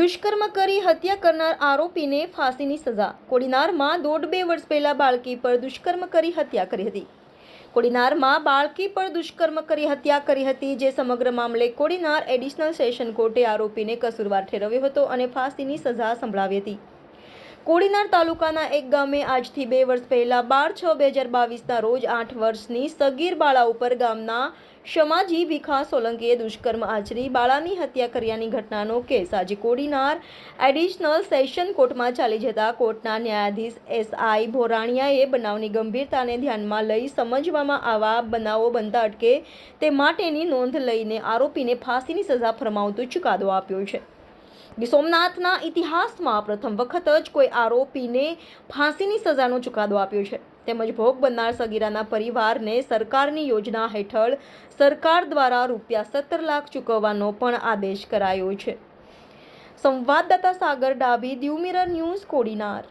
દુષ્કર્મ કરી હત્યા કરનાર આરોપીને ફાંસીની સજા. કોડીનારમાં દોઢ બે વર્ષ પહેલા બાળકી પર દુષ્કર્મ કરી હત્યા કરી હતી. કોડીનારમાં બાળકી પર દુષ્કર્મ કરી હત્યા કરી હતી જે સમગ્ર મામલે કોડીનાર એડિશનલ સેશન કોર્ટે આરોપીને કસૂરવાર ઠેરવ્યો હતો અને ફાંસીની સજા સંભળાવી હતી. કોડીનાર તાલુકાના એક ગામે આજથી બે વર્ષ પહેલા બાર છ બે હજાર બાવીસના રોજ આઠ વર્ષની સગીર બાળા ઉપર ગામના શમાજી ભીખા સોલંકીએ દુષ્કર્મ આચરી બાળાની હત્યા કર્યાની ઘટનાનો કેસ આજે કોડીનાર એડિશનલ સેશન કોર્ટમાં ચાલી જતા કોર્ટના ન્યાયાધીશ એસઆઈ ભોરાણિયાએ બનાવની ગંભીરતાને ધ્યાનમાં લઈ સમજવામાં આવા બનાવો બનતા અટકે તે માટેની નોંધ લઈને આરોપીને ફાંસીની સજા ફરમાવતો ચુકાદો આપ્યો છે. ગીર સોમનાથના ઇતિહાસમાં પ્રથમ વખત જ કોઈ આરોપીને ફાંસીની સજાનો ચુકાદો આપ્યો છે. તેમજ ભોગ બનનાર સગીરાના પરિવારને સરકારની યોજના હેઠળ સરકાર દ્વારા રૂપિયા સત્તર લાખ ચૂકવવાનો પણ આદેશ કરાયો છે. સંવાદદાતા Sagar Dabhi the mirror news, Kodinar.